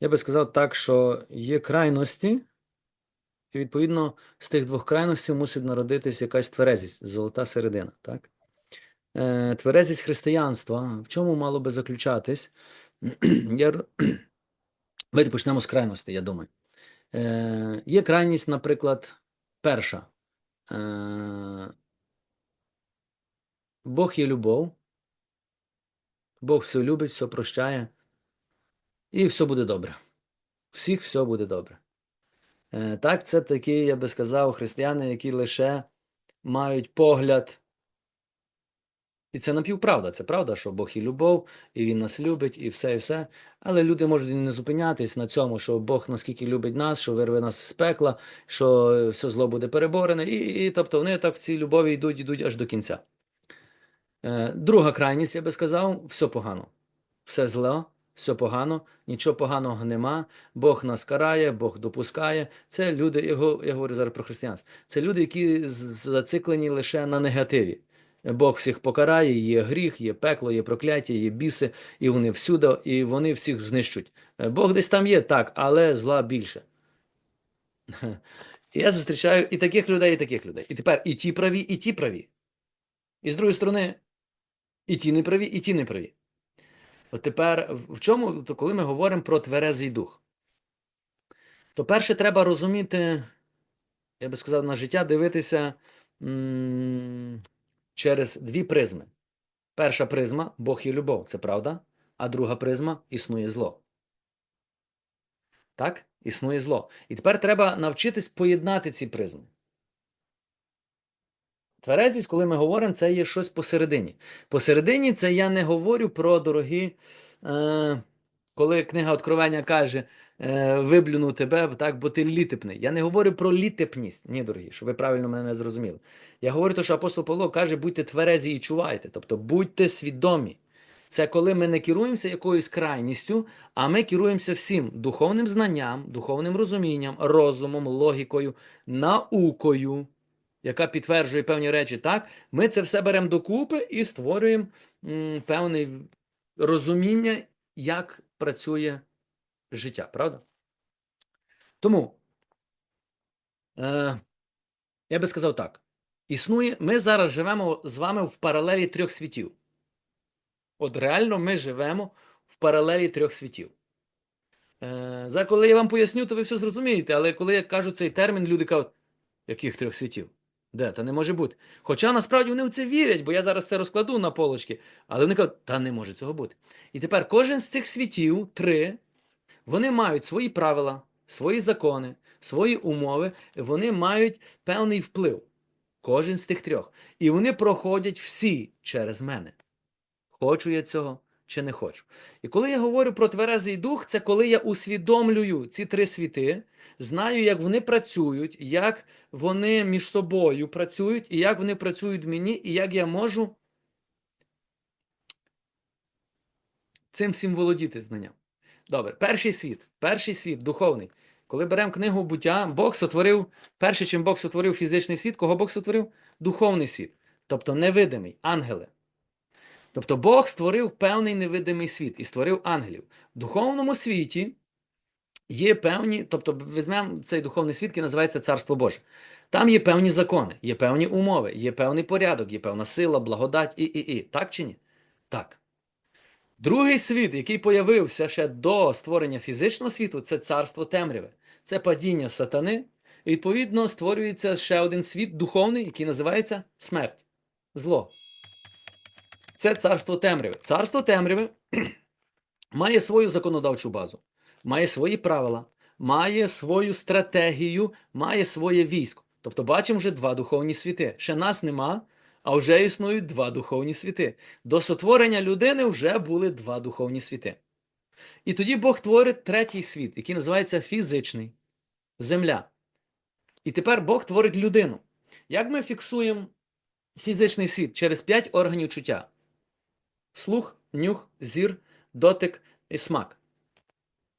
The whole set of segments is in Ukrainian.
Я би сказав так, що є крайності, і відповідно з тих двох крайностей мусить народитись якась тверезість, золота середина. Так? Е, Тверезість християнства в чому мало би заключатись? Я... Давайте почнемо з крайності, я думаю. Е, Є крайність, наприклад, перша. Е, Бог є любов, Бог все любить, все прощає, і все буде добре. Всіх все буде добре. Е, Так, це такі, я би сказав, християни, які лише мають погляд. І це напівправда. Це правда, що Бог і любов, і Він нас любить, і все, і все. Але люди можуть не зупинятись на цьому, що Бог наскільки любить нас, що вирве нас з пекла, що все зло буде переборене. І, і тобто вони так в цій любові йдуть, йдуть аж до кінця. Е, Друга крайність, я би сказав, все погано. Все зло, все погано, нічого поганого нема. Бог нас карає, Бог допускає. Це люди, я го- я говорю зараз про християнство. Це люди, які зациклені лише на негативі. Бог всіх покарає, є гріх, є пекло, є прокляття, є біси, і вони всюди, і вони всіх знищуть. Е, Бог десь там є, так, але зла більше. Я зустрічаю і таких людей, і таких людей. І тепер і ті праві, і ті праві. І з другої сторони, і ті не праві, і ті не праві. От тепер в чому, то коли ми говоримо про тверезий дух, то перше треба розуміти, я би сказав, на життя дивитися через дві призми. Перша призма Бог є любов, це правда, а друга призма існує зло. Так? Існує зло. І тепер треба навчитись поєднати ці призми. Тверезість, коли ми говоримо, це є щось посередині. Посередині це я не говорю про дорогі, е, коли книга Откровення каже, е, виблюну тебе, так, бо ти літепний. Я не говорю про літепність. Ні, дорогі, щоб ви правильно мене зрозуміли. Я говорю те, що апостол Павло каже, будьте тверезі і чувайте, тобто будьте свідомі. Це коли ми не керуємося якоюсь крайністю, а ми керуємося всім духовним знанням, духовним розумінням, розумом, логікою, наукою яка підтверджує певні речі, так, ми це все беремо докупи і створюємо певне розуміння, як працює життя, правда? Тому е, я би сказав так: існує, ми зараз живемо з вами в паралелі трьох світів. От реально ми живемо в паралелі трьох світів. Е, за коли я вам поясню, то ви все зрозумієте, але коли я кажу цей термін, люди кажуть, яких трьох світів? Де? Та не може бути. Хоча насправді вони в це вірять, бо я зараз це розкладу на полочки, але вони кажуть, та не може цього бути. І тепер кожен з цих світів, три, вони мають свої правила, свої закони, свої умови, вони мають певний вплив. Кожен з тих трьох. І вони проходять всі через мене. Хочу я цього чи не хочу. І коли я говорю про тверезий дух, це коли я усвідомлюю ці три світи, знаю, як вони працюють, як вони між собою працюють, і як вони працюють мені, і як я можу цим всім володіти знанням. Добре, перший світ, перший світ духовний. Коли беремо книгу буття, Бог сотворив, перше, чим Бог сотворив фізичний світ, кого Бог сотворив? Духовний світ, тобто невидимий, ангели. Тобто Бог створив певний невидимий світ і створив ангелів. В духовному світі є певні, тобто візьмемо цей духовний світ, який називається Царство Боже. Там є певні закони, є певні умови, є певний порядок, є певна сила, благодать і, і, і. Так чи ні? Так. Другий світ, який появився ще до створення фізичного світу, це царство темряви. Це падіння сатани. І відповідно створюється ще один світ духовний, який називається смерть, зло. Це царство темряви. Царство темряви має свою законодавчу базу, має свої правила, має свою стратегію, має своє військо. Тобто бачимо вже два духовні світи. Ще нас нема, а вже існують два духовні світи. До сотворення людини вже були два духовні світи. І тоді Бог творить третій світ, який називається фізичний земля. І тепер Бог творить людину. Як ми фіксуємо фізичний світ через п'ять органів чуття? Слух, нюх, зір, дотик і смак.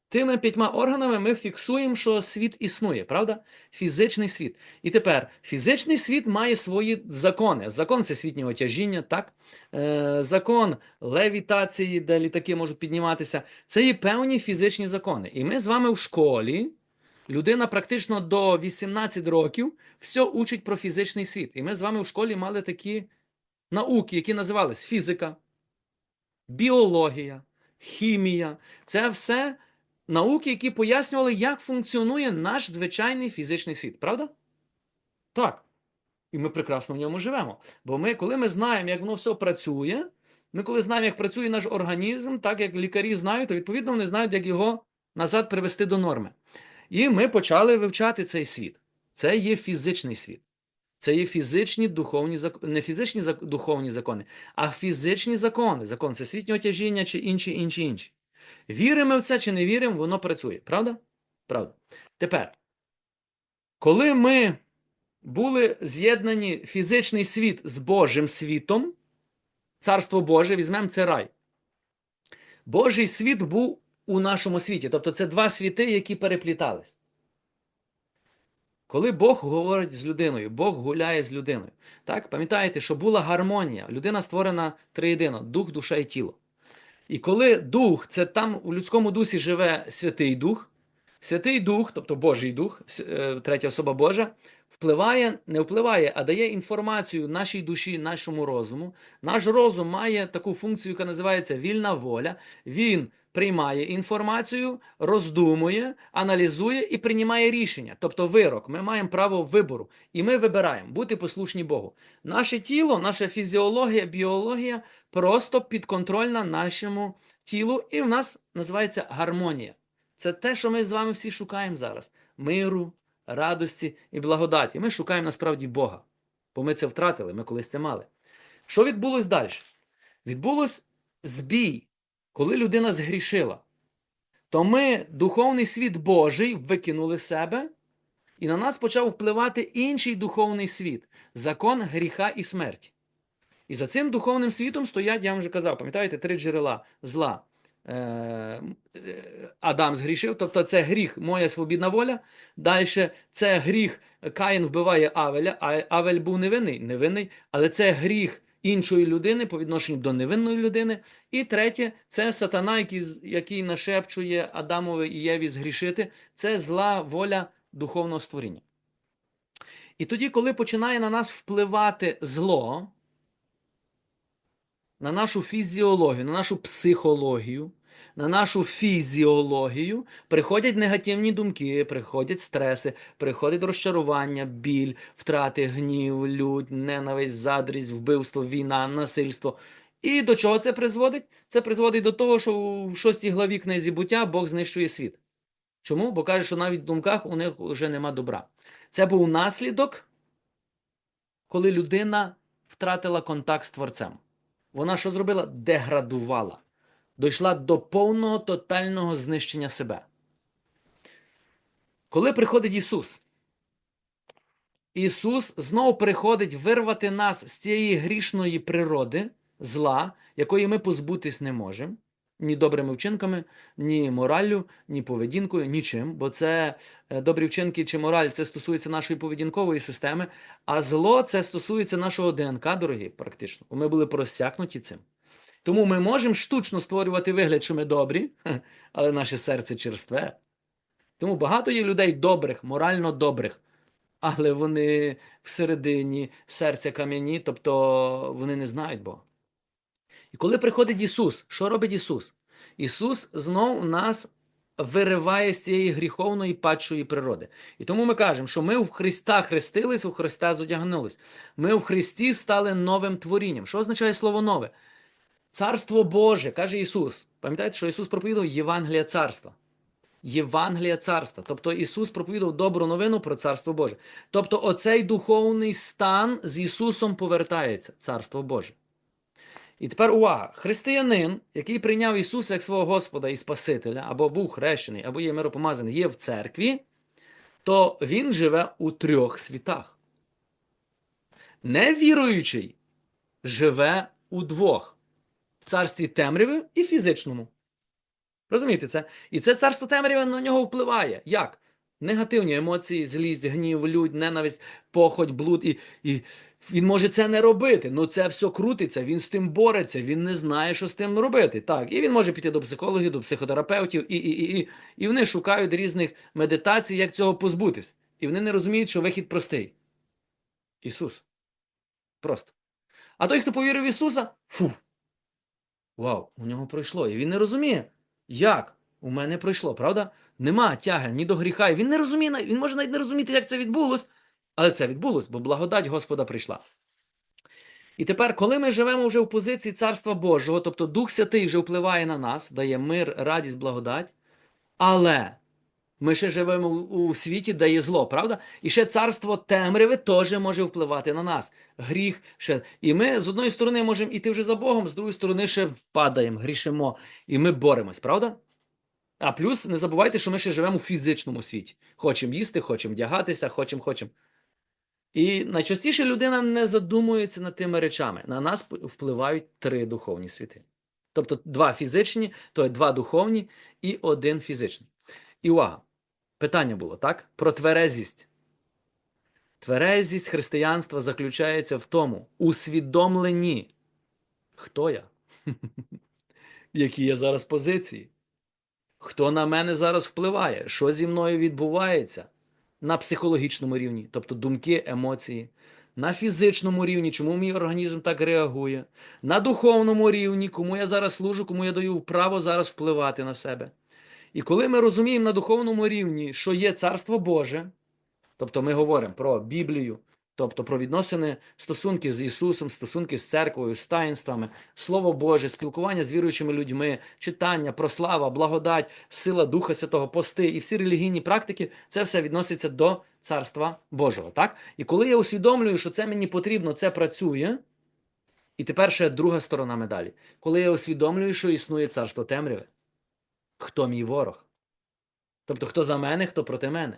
Тими п'ятьма органами ми фіксуємо, що світ існує, правда? Фізичний світ. І тепер фізичний світ має свої закони. Закон всесвітнього тяжіння, так? Е, закон левітації, де літаки можуть підніматися. Це є певні фізичні закони. І ми з вами в школі, людина практично до 18 років, все учить про фізичний світ. І ми з вами в школі мали такі науки, які називались фізика, біологія, хімія. Це все науки, які пояснювали, як функціонує наш звичайний фізичний світ, правда? Так. І ми прекрасно в ньому живемо. Бо ми, коли ми знаємо, як воно все працює, ми коли знаємо, як працює наш організм, так як лікарі знають, то відповідно вони знають, як його назад привести до норми. І ми почали вивчати цей світ. Це є фізичний світ. Це є фізичні духовні закони, не фізичні зак- духовні закони, а фізичні закони, закон всесвітнього тяжіння чи інші, інші, інші. Віримо в це чи не віримо, воно працює. Правда? Правда. Тепер, коли ми були з'єднані фізичний світ з Божим світом, Царство Боже, візьмемо це рай. Божий світ був у нашому світі. Тобто це два світи, які переплітались. Коли Бог говорить з людиною, Бог гуляє з людиною. Так, пам'ятаєте, що була гармонія. Людина створена триєдино: дух, душа і тіло. І коли дух, це там у людському дусі живе Святий Дух, Святий Дух, тобто Божий Дух, е, третя особа Божа, впливає, не впливає, а дає інформацію нашій душі, нашому розуму. Наш розум має таку функцію, яка називається вільна воля. Він приймає інформацію, роздумує, аналізує і приймає рішення, тобто вирок. Ми маємо право вибору, і ми вибираємо бути послушні Богу. Наше тіло, наша фізіологія, біологія просто підконтрольна нашому тілу, і в нас називається гармонія. Це те, що ми з вами всі шукаємо зараз: миру, радості і благодаті. Ми шукаємо насправді Бога, бо ми це втратили, ми колись це мали. Що відбулось далі? Відбулось збій, коли людина згрішила. То ми духовний світ Божий викинули себе, і на нас почав впливати інший духовний світ закон гріха і смерті. І за цим духовним світом стоять, я вам вже казав, пам'ятаєте, три джерела зла. Е, е, Адам згрішив, тобто це гріх, моя свобідна воля. Далі це гріх, Каїн вбиває Авеля, а Авель був невинний, невинний, але це гріх іншої людини по відношенню до невинної людини. І третє, це сатана, який, який нашепчує Адамові і Єві згрішити. Це зла воля духовного створіння. І тоді, коли починає на нас впливати зло, на нашу фізіологію, на нашу психологію, на нашу фізіологію приходять негативні думки, приходять стреси, приходить розчарування, біль, втрати, гнів, лють, ненависть, задрість, вбивство, війна, насильство. І до чого це призводить? Це призводить до того, що в шостій главі книзі буття Бог знищує світ. Чому? Бо каже, що навіть в думках у них вже нема добра. Це був наслідок, коли людина втратила контакт з Творцем. Вона що зробила? Деградувала. Дійшла до повного тотального знищення себе. Коли приходить Ісус, Ісус знову приходить вирвати нас з цієї грішної природи, зла, якої ми позбутись не можемо. Ні добрими вчинками, ні мораллю, ні поведінкою, нічим. Бо це е, добрі вчинки чи мораль це стосується нашої поведінкової системи, а зло це стосується нашого ДНК, дорогі, практично. Ми були просякнуті цим. Тому ми можемо штучно створювати вигляд, що ми добрі, але наше серце черстве. Тому багато є людей добрих, морально добрих, але вони всередині серця кам'яні, тобто вони не знають Бога. І коли приходить Ісус, що робить Ісус? Ісус знов нас вириває з цієї гріховної падшої природи. І тому ми кажемо, що ми в Христа хрестились, у Христа зодягнулись. Ми в Христі стали новим творінням. Що означає слово нове? Царство Боже, каже Ісус. Пам'ятаєте, що Ісус проповідав Євангелія царства. Євангелія царства. Тобто Ісус проповідав добру новину про Царство Боже. Тобто, оцей духовний стан з Ісусом повертається, Царство Боже. І тепер увага: християнин, який прийняв Ісуса як свого Господа і Спасителя, або був хрещений, або є миропомазаний, є в церкві, то він живе у трьох світах. Невіруючий живе у двох: царстві темряви і фізичному. Розумієте це? І це царство темряви на нього впливає. Як? Негативні емоції, злість, гнів, лють, ненависть, похоть, блуд. І, і він може це не робити. Ну це все крутиться, він з тим бореться, він не знає, що з тим робити. Так, і він може піти до психологів, до психотерапевтів, і, і, і, і, і вони шукають різних медитацій, як цього позбутись. І вони не розуміють, що вихід простий. Ісус. Просто. А той, хто повірив в Ісуса, фу. Вау, у нього пройшло. І він не розуміє, як у мене пройшло, правда? Нема тяги ні до гріха. І він не розуміє, він може навіть не розуміти, як це відбулось, але це відбулось, бо благодать Господа прийшла. І тепер, коли ми живемо вже в позиції Царства Божого, тобто Дух Святий вже впливає на нас, дає мир, радість, благодать, але ми ще живемо у світі, де є зло, правда? І ще царство темряви теж може впливати на нас. Гріх ще. І ми з одної сторони можемо іти вже за Богом, з другої сторони ще падаємо, грішимо, і ми боремось, правда? А плюс не забувайте, що ми ще живемо у фізичному світі. Хочемо їсти, хочемо вдягатися, хочемо, хочемо. І найчастіше людина не задумується над тими речами. На нас впливають три духовні світи. Тобто два фізичні, то є два духовні і один фізичний. І увага! Питання було, так? Про тверезість. Тверезість християнства заключається в тому усвідомленні, хто я, в якій я зараз позиції, хто на мене зараз впливає, що зі мною відбувається на психологічному рівні, тобто думки, емоції, на фізичному рівні, чому мій організм так реагує, на духовному рівні, кому я зараз служу, кому я даю право зараз впливати на себе. І коли ми розуміємо на духовному рівні, що є Царство Боже, тобто ми говоримо про Біблію, тобто про відносини, стосунки з Ісусом, стосунки з церквою, з таїнствами, Слово Боже, спілкування з віруючими людьми, читання, прослава, благодать, сила Духа Святого, пости і всі релігійні практики, це все відноситься до Царства Божого. Так? І коли я усвідомлюю, що це мені потрібно, це працює. І тепер ще друга сторона медалі. Коли я усвідомлюю, що існує царство темряви, хто мій ворог? Тобто, хто за мене, хто проти мене?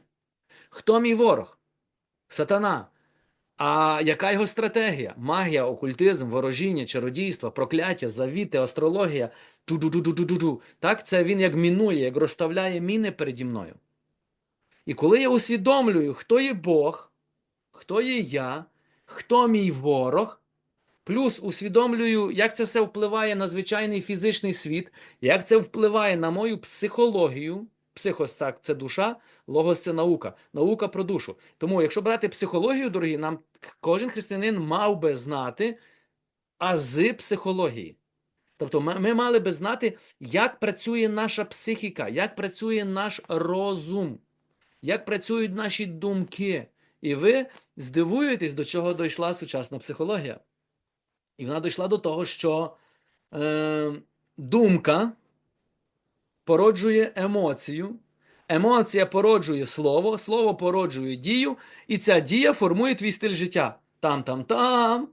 Хто мій ворог? Сатана. А яка його стратегія? Магія, окультизм, ворожіння, чародійство, прокляття, завіти, астрологія. Ту-ду-ду-ду-ду-ду. Так, це він як мінує, як розставляє міни переді мною. І коли я усвідомлюю, хто є Бог, хто є я, хто мій ворог, плюс усвідомлюю, як це все впливає на звичайний фізичний світ, як це впливає на мою психологію. Психос так, це душа, логос це наука, наука про душу. Тому, якщо брати психологію, дорогі, нам кожен християнин мав би знати ази психології. Тобто, ми мали би знати, як працює наша психіка, як працює наш розум, як працюють наші думки. І ви здивуєтесь, до чого дійшла сучасна психологія. І вона дійшла до того, що е, думка породжує емоцію, емоція породжує слово, слово породжує дію, і ця дія формує твій стиль життя. Там-там-там.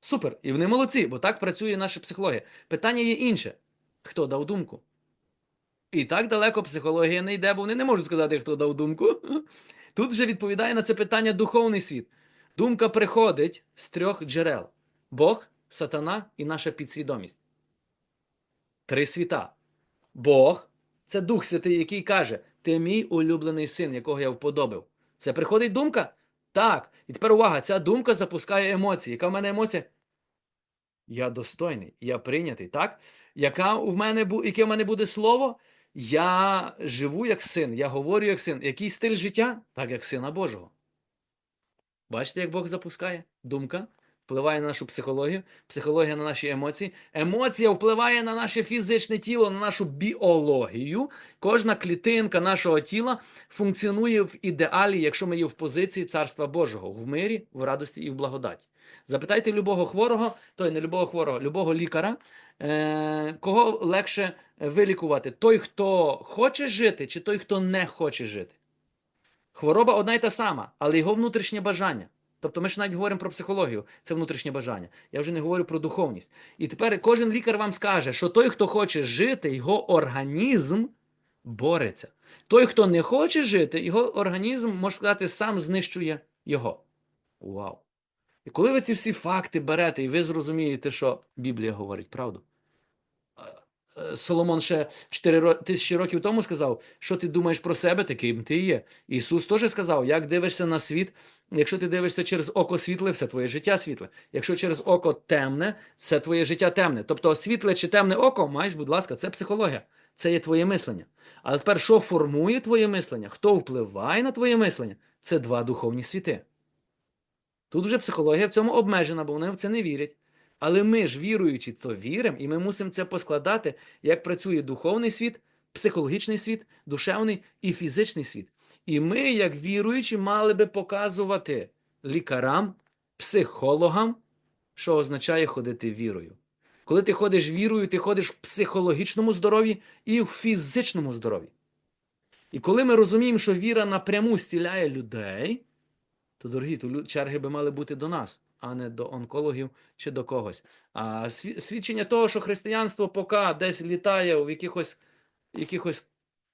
Супер. І вони молодці, бо так працює наша психологія. Питання є інше: хто дав думку? І так далеко психологія не йде, бо вони не можуть сказати, хто дав думку. Тут вже відповідає на це питання духовний світ. Думка приходить з трьох джерел: Бог, сатана і наша підсвідомість. Три світа. Бог це Дух Святий, який каже: Ти мій улюблений син, якого я вподобав. Це приходить думка? Так. І тепер увага, ця думка запускає емоції. Яка в мене емоція? Я достойний, я прийнятий, так? Яка в мене, Яке в мене буде слово? Я живу як син, я говорю як син. Який стиль життя? Так, як сина Божого. Бачите, як Бог запускає? Думка впливає на нашу психологію, психологія на наші емоції. Емоція впливає на наше фізичне тіло, на нашу біологію. Кожна клітинка нашого тіла функціонує в ідеалі, якщо ми є в позиції Царства Божого, в мирі, в радості і в благодаті. Запитайте любого хворого, той не любого хворого, любого лікаря, е- кого легше вилікувати: той, хто хоче жити, чи той, хто не хоче жити. Хвороба одна й та сама, але його внутрішнє бажання. Тобто ми ж навіть говоримо про психологію, це внутрішнє бажання. Я вже не говорю про духовність. І тепер кожен лікар вам скаже, що той, хто хоче жити, його організм бореться. Той, хто не хоче жити, його організм, можна сказати, сам знищує його. Вау! І коли ви ці всі факти берете, і ви зрозумієте, що Біблія говорить правду, Соломон ще 4 тисячі років тому сказав, що ти думаєш про себе, таким ти є. Ісус теж сказав, як дивишся на світ, якщо ти дивишся через око світле, все твоє життя світле. Якщо через око темне, це твоє життя темне. Тобто світле чи темне око, маєш, будь ласка, це психологія, це є твоє мислення. Але тепер, що формує твоє мислення? Хто впливає на твоє мислення? Це два духовні світи. Тут вже психологія в цьому обмежена, бо вони в це не вірять. Але ми ж віруючи, то віримо, і ми мусимо це поскладати, як працює духовний світ, психологічний світ, душевний і фізичний світ. І ми, як віруючі, мали би показувати лікарам, психологам, що означає ходити вірою. Коли ти ходиш вірою, ти ходиш в психологічному здоров'ї і в фізичному здоров'ї. І коли ми розуміємо, що віра напряму стіляє людей, то, дорогі, то черги би мали бути до нас, а не до онкологів чи до когось. А свідчення того, що християнство поки десь літає в якихось, якихось,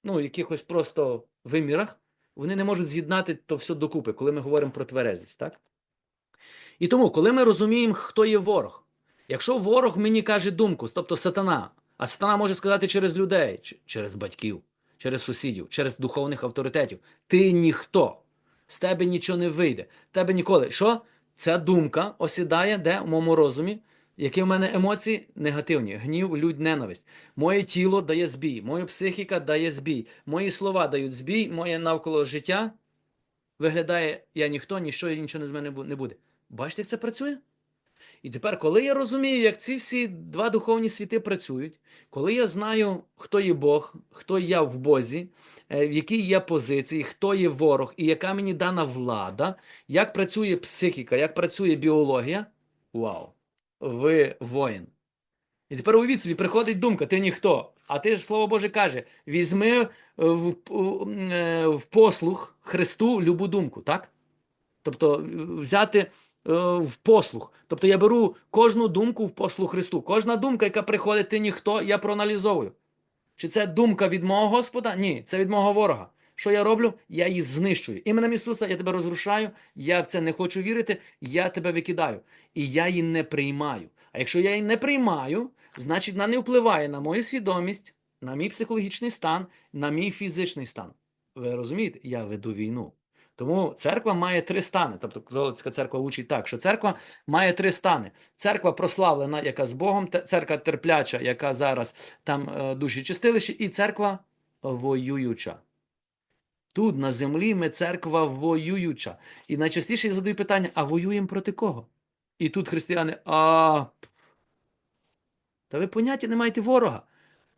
ну, якихось просто вимірах, вони не можуть з'єднати то все докупи, коли ми говоримо про тверезість, так? І тому, коли ми розуміємо, хто є ворог, якщо ворог мені каже думку, тобто сатана, а сатана може сказати через людей, через батьків, через сусідів, через духовних авторитетів, ти ніхто, з тебе нічого не вийде, тебе ніколи. Що? Ця думка осідає де? В моєму розумі, які в мене емоції? Негативні, гнів, лють, ненависть. Моє тіло дає збій, моя психіка дає збій, мої слова дають збій, моє навколо життя виглядає я ніхто, ніщо і нічого з мене не буде. Бачите, як це працює? І тепер, коли я розумію, як ці всі два духовні світи працюють, коли я знаю, хто є Бог, хто я в Бозі, е, в якій я позиції, хто є ворог і яка мені дана влада, як працює психіка, як працює біологія, вау, ви воїн. І тепер уявіть собі, приходить думка, ти ніхто. А ти ж слово Боже каже: візьми е, в, е, в послух Христу любу думку, так? Тобто взяти в послух. Тобто я беру кожну думку в послух Христу. Кожна думка, яка приходить, ти ніхто, я проаналізовую. Чи це думка від мого Господа? Ні, це від мого ворога. Що я роблю? Я її знищую. Іменем Ісуса я тебе розрушаю, я в це не хочу вірити, я тебе викидаю. І я її не приймаю. А якщо я її не приймаю, значить вона не впливає на мою свідомість, на мій психологічний стан, на мій фізичний стан. Ви розумієте? Я веду війну. Тому церква має три стани. Тобто католицька церква учить так, що церква має три стани. Церква прославлена, яка з Богом, церква терпляча, яка зараз там е, душі чистилищі, і церква воююча. Тут на землі ми церква воююча. І найчастіше я задаю питання: а воюємо проти кого? І тут християни, а та ви поняття не маєте ворога.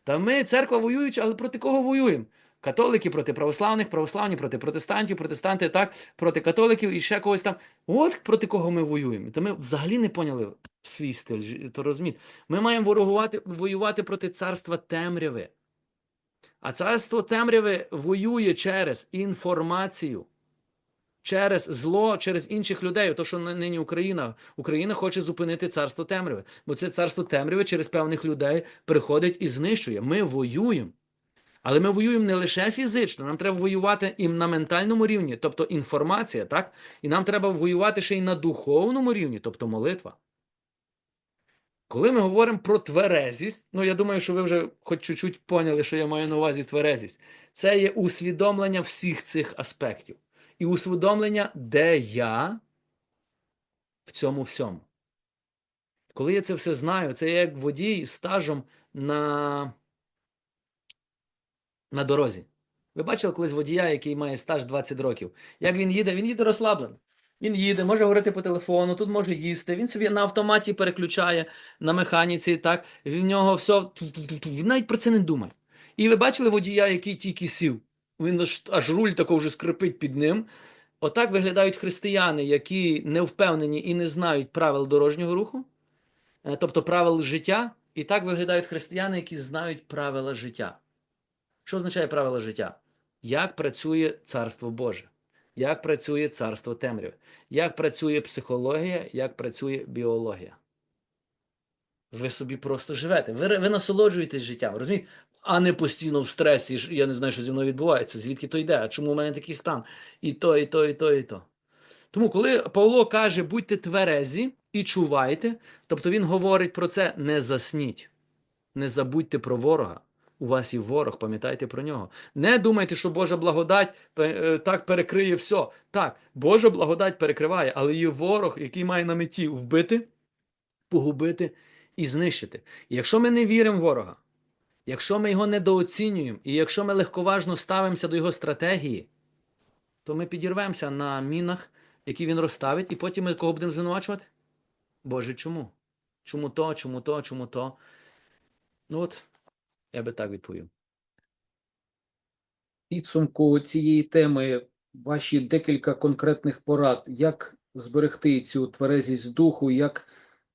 Та ми церква воююча, але проти кого воюємо? Католики проти православних, православні проти протестантів, протестанти так, проти католиків і ще когось там. От проти кого ми воюємо. Та ми взагалі не поняли свій стиль, то розумієте. Ми маємо ворогувати, воювати проти царства темряви. А царство темряви воює через інформацію, через зло, через інших людей. То, що нині Україна. Україна хоче зупинити царство темряви. Бо це царство темряви через певних людей приходить і знищує. Ми воюємо. Але ми воюємо не лише фізично, нам треба воювати і на ментальному рівні, тобто інформація, так? І нам треба воювати ще й на духовному рівні, тобто молитва. Коли ми говоримо про тверезість, ну я думаю, що ви вже хоч чуть-чуть поняли, що я маю на увазі тверезість, це є усвідомлення всіх цих аспектів. І усвідомлення, де я в цьому всьому. Коли я це все знаю, це я як водій стажем на, на дорозі. Ви бачили колись водія, який має стаж 20 років. Як він їде? Він їде розслаблено. Він їде, може говорити по телефону, тут може їсти. Він собі на автоматі переключає на механіці, так, в нього все. Він навіть про це не думає. І ви бачили водія, який тільки сів. Він аж, аж руль тако вже скрипить під ним. Отак виглядають християни, які не впевнені і не знають правил дорожнього руху, е, тобто правил життя. І так виглядають християни, які знають правила життя. Що означає правила життя? Як працює Царство Боже? Як працює царство темряви? Як працює психологія, як працює біологія? Ви собі просто живете. Ви, ви насолоджуєтесь життям, розумієте? А не постійно в стресі. Я не знаю, що зі мною відбувається, звідки то йде, а чому у мене такий стан? І то, і то, і то, і то. Тому, коли Павло каже, будьте тверезі і чувайте, тобто він говорить про це не засніть. Не забудьте про ворога. У вас є ворог, пам'ятайте про нього. Не думайте, що Божа благодать е, так перекриє все. Так, Божа благодать перекриває, але є ворог, який має на меті вбити, погубити і знищити. І якщо ми не віримо в ворога, якщо ми його недооцінюємо, і якщо ми легковажно ставимося до його стратегії, то ми підірвемося на мінах, які він розставить, і потім ми кого будемо звинувачувати? Боже, чому? Чому то, чому то, чому то? Ну от, я би так відповів. підсумку цієї теми ваші декілька конкретних порад, як зберегти цю тверезість духу, як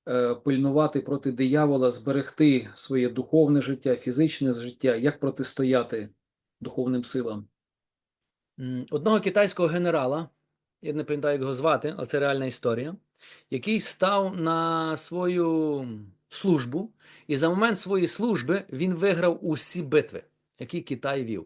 е, пильнувати проти диявола, зберегти своє духовне життя, фізичне життя, як протистояти духовним силам. Одного китайського генерала, я не пам'ятаю, як його звати, але це реальна історія, який став на свою службу, і за момент своєї служби він виграв усі битви, які Китай вів.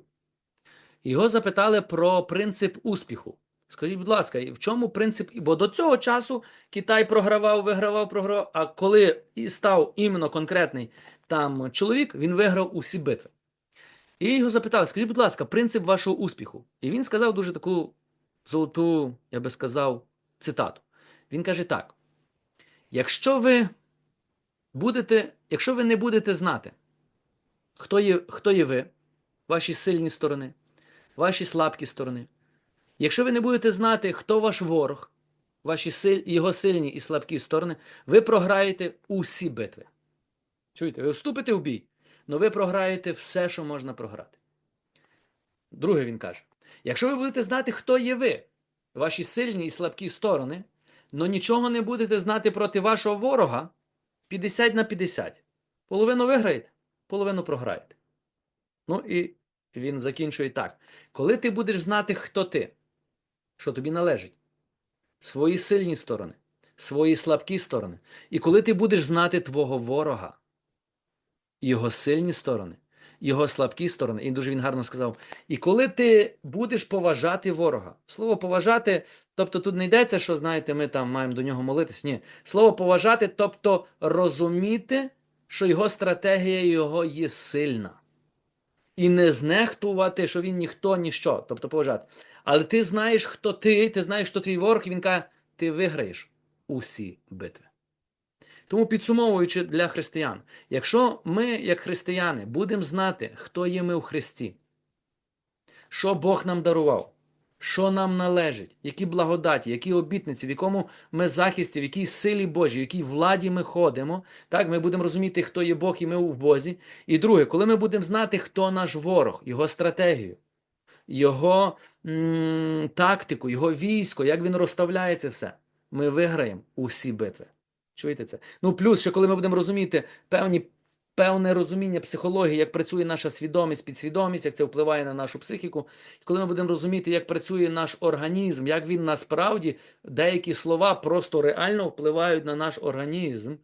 Його запитали про принцип успіху. Скажіть, будь ласка, в чому принцип? Бо до цього часу Китай програвав, вигравав, програвав. А коли і став іменно конкретний там чоловік, він виграв усі битви. І його запитали: скажіть, будь ласка, принцип вашого успіху. І він сказав дуже таку золоту, я би сказав, цитату. Він каже так: якщо ви будете, якщо ви не будете знати, хто є, хто є ви, ваші сильні сторони, ваші слабкі сторони, якщо ви не будете знати, хто ваш ворог, ваші силь, його сильні і слабкі сторони, ви програєте усі битви. Чуєте, ви вступите в бій, але ви програєте все, що можна програти. Друге він каже: якщо ви будете знати, хто є ви, ваші сильні і слабкі сторони, але нічого не будете знати проти вашого ворога 50 на 50. Половину виграєте, половину програєте. Ну і він закінчує так: коли ти будеш знати, хто ти, що тобі належить, свої сильні сторони, свої слабкі сторони, і коли ти будеш знати твого ворога, його сильні сторони, його слабкі сторони, і дуже він гарно сказав. І коли ти будеш поважати ворога, слово поважати, тобто тут не йдеться, що знаєте, ми там маємо до нього молитись. Ні, слово поважати, тобто розуміти, що його стратегія його є сильна. І не знехтувати, що він ніхто, ніщо, тобто поважати. Але ти знаєш, хто ти, ти знаєш, хто твій ворог, і він каже, ти виграєш усі битви. Тому підсумовуючи для християн, якщо ми, як християни, будемо знати, хто є ми у Христі, що Бог нам дарував, що нам належить, які благодаті, які обітниці, в якому ми захисті, в якій силі Божій, в якій владі ми ходимо, так ми будемо розуміти, хто є Бог, і ми в Бозі. І друге, коли ми будемо знати, хто наш ворог, його стратегію, його м- тактику, його військо, як він розставляє це все, ми виграємо усі битви. Чуєте це? Ну, плюс, ще коли ми будемо розуміти певні, певне розуміння психології, як працює наша свідомість, підсвідомість, як це впливає на нашу психіку, і коли ми будемо розуміти, як працює наш організм, як він насправді деякі слова просто реально впливають на наш організм.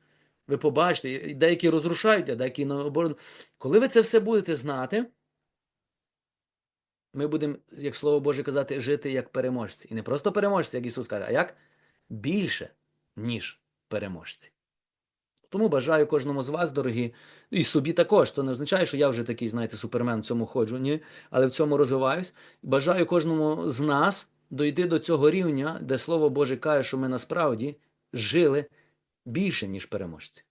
Ви побачите, деякі розрушають, а деякі наоборот. Коли ви це все будете знати, ми будемо, як слово Боже казати, жити як переможці. І не просто переможці, як Ісус каже, а як більше, ніж переможці. Тому бажаю кожному з вас, дорогі, і собі також. То не означає, що я вже такий, знаєте, супермен в цьому ходжу, ні, але в цьому розвиваюсь. Бажаю кожному з нас дойти до цього рівня, де Слово Боже каже, що ми насправді жили більше, ніж переможці.